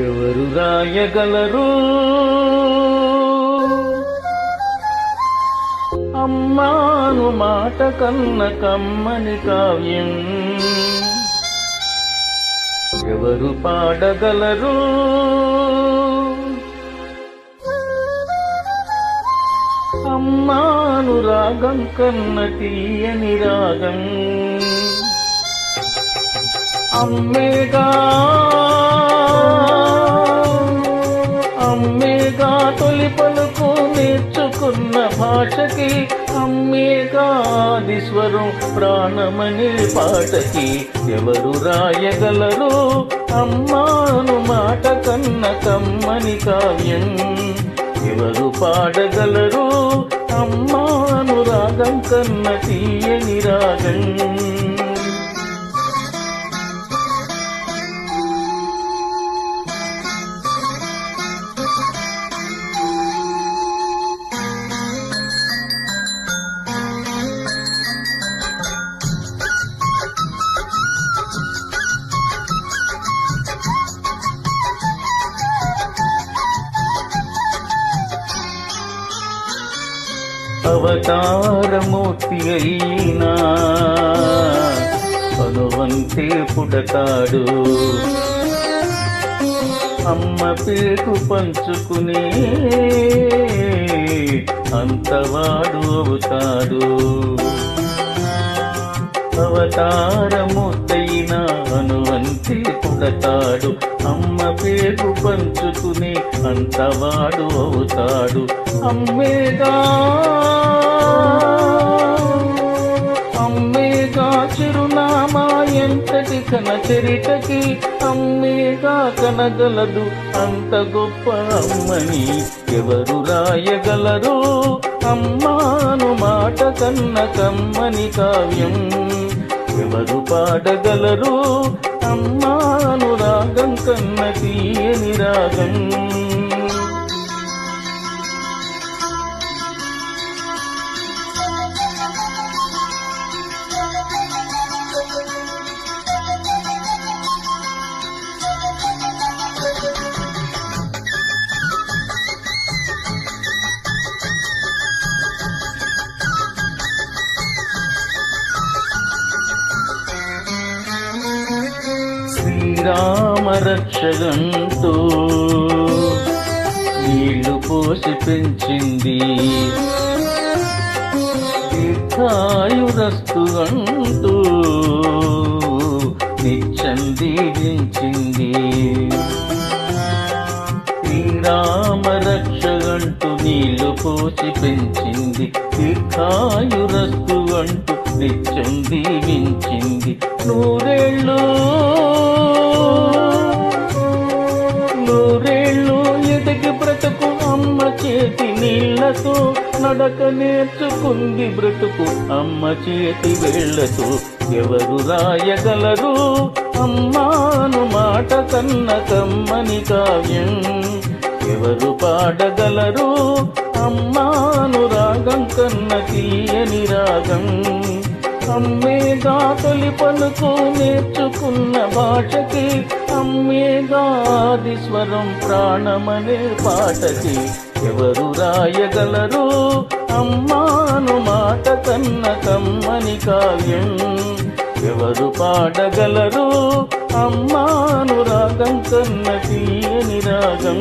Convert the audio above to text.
ఎవరు రాయగలరు? అమ్మాను మాట కన్న కమ్మని కావ్యం. ఎవరు పాడగలరు? అమ్మాను రాగం కన్న తీయని రాగం. అమ్మేగా పలుకు నేర్చుకున్న భాషకి అమ్మే ఆది స్వరం ప్రాణమనే పాటకి ఎవరు రాయగలరు? అమ్మాను మాట కన్న కమ్మని కావ్యం ఎవరు పాడగలరు? అమ్మాను రాగం కన్న తీయని రాగం అవతారమూర్తి అయినా అనువంతే పుడతాడు. అమ్మ పేరు పంచుకునే అంతవాడు అవుతాడు. నాను అంతే పుడతాడు. అమ్మ పేరు పంచుకుని అంతవాడు అవుతాడు. అమ్మేగా అమ్మేగా చిరునామా ఎంతటి కన చరిటకి అమ్మేగా కనగలదు. అంత గొప్ప అమ్మని ఎవరు రాయగలరు? అమ్మాను మాట కన్న కమ్మని కావ్యం ఎవరు పాడగలరు. అమ్మాను రాగం కన్న తీయని రాగం. శ్రీరామ రక్షగంటూ నీళ్ళు పోసి పెంచింది. దీర్ఘాయురస్తు అంటూ నిత్యం దీవించింది శ్రీరామ రక్షగంటూ నీళ్ళు పోసి పెంచింది. తీర్థాయురస్తు అంటూ నిత్యం దీవించింది నూరేళ్ళు వేళ్ళతో నడక నేర్చుకుంది బ్రతుకు అమ్మ చేతి వేళ్ళతో ఎవరు రాయగలరు? అమ్మాను మాట కన్న కమ్మని కావ్యం. ఎవరు పాడగలరు? అమ్మాను రాగం కన్న తీయని రాగం. అమ్మేగా తొలి పలుకు నేర్చుకున్న భాషకి అమ్మేగా ఆది స్వరం ప్రాణమనే పాటకి. ఎవరు రాయగలరు? అమ్మాను మాట కన్న కమ్మని కావ్యం. ఎవరు పాడగలరు? అమ్మాను రాగం కన్న తీయని రాగం.